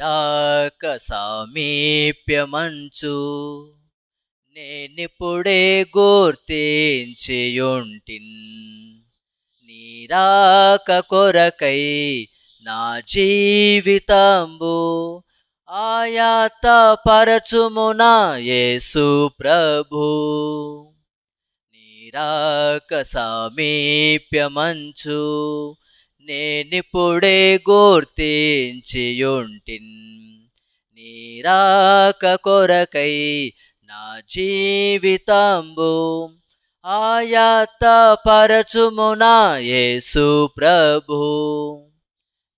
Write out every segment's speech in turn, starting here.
నీరాక సామీప్యమంచు నేనిప్పుడే గోర్తించియుంటిన్. నీరాక కొరకై నా జీవితంబు. ఆయాత పరచుమునా యేసు ప్రభు. నీరాక సామీప్యమంచు నేనిప్పుడే గోర్తించియుంటిన్. నీరాక కొరకై నా జీవితంబు ఆయాత పరచుమునా యేసు ప్రభు.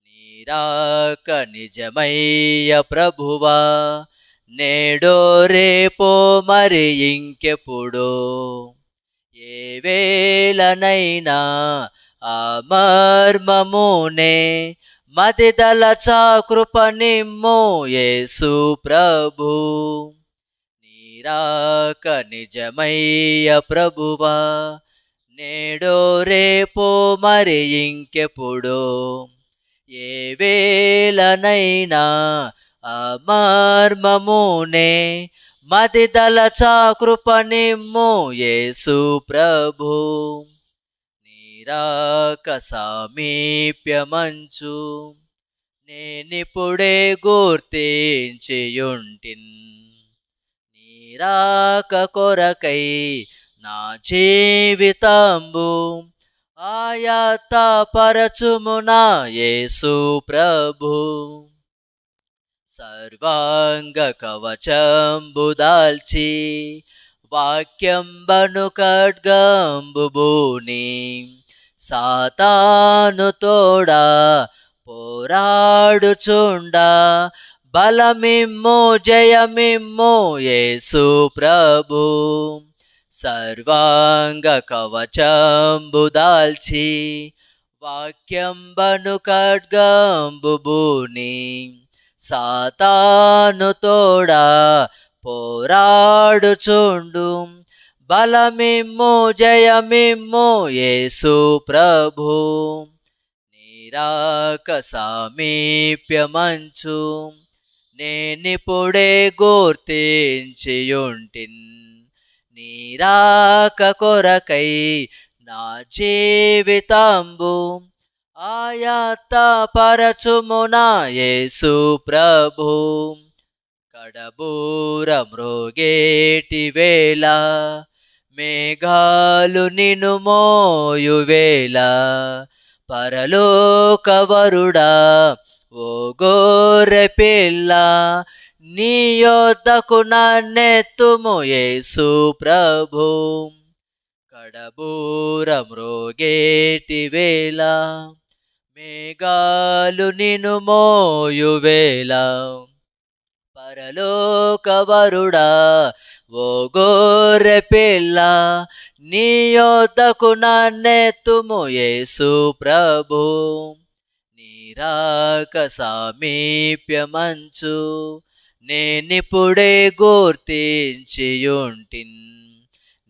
నీరాక నిజమయ్య ప్రభువా నేడో రేపో మరి ఇంకెప్పుడు? ఏ వేళనైనా ఆ మర్మమునే మదిదల కృప నిమ్ము యేసు ప్రభు. నీరాక నిజమయ్య ప్రభువా నేడో రేపో మరి ఇంకెప్పుడు. ఏ వేళనైనా అమర్మమునే మదిదల చాకృప నిమ్ము యేసు ప్రభు. నీరాక సామీప్యమంచు నేనిప్పుడే గుర్తించియుంటిన్. నీరాక కొరకై నా జీవితంబు ఆయాత పరచుమునా యేసు ప్రభు. సర్వాంగ కవచంబు దాల్చి వాక్యంబను ఖడ్గంబుని సాతాను తోడా పోరాడుచుండా. బలమిమ్ము జయమిమ్ము యేసు ప్రభు. సర్వాంగ కవచంబు దాల్చి వాక్యంబను ఖడ్గంబుని సాతాను తోడా పోరాడుచుండు. బలమిమ్ము జయమిమ్ము యేసు ప్రభు. నీరాక సామీప్యమంచు. నేనిప్పుడే గుర్తించియుంటిన్. నీరాక కొరకై నా జీవితంబు. ఆయాత పరచుమునా యేసు ప్రభు. కడబూర మృగేటి వేళ మేఘాలు నిను మోయు వేళ. పరలోకవరుడా ఓ గోరె పిల్ల నీ యొద్దకు నన్నెత్తుము యేసు ప్రభు. కడబూర మృగేటి వేళ మేఘాలు నిను మోయు వేళ. పరలోకవరుడా ఓ గోరె పిల్ల నీ యొద్దకు నన్నెత్తుము యేసు ప్రభు. నీరాక సామీప్యమంచు నేనిప్పుడే గుర్తించియుంటిన్.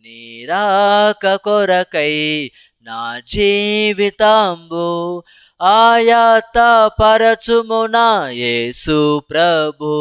నీరాక కొరకై నా జీవితాంబు ఆయాత పరచుమునా యేసు ప్రభు.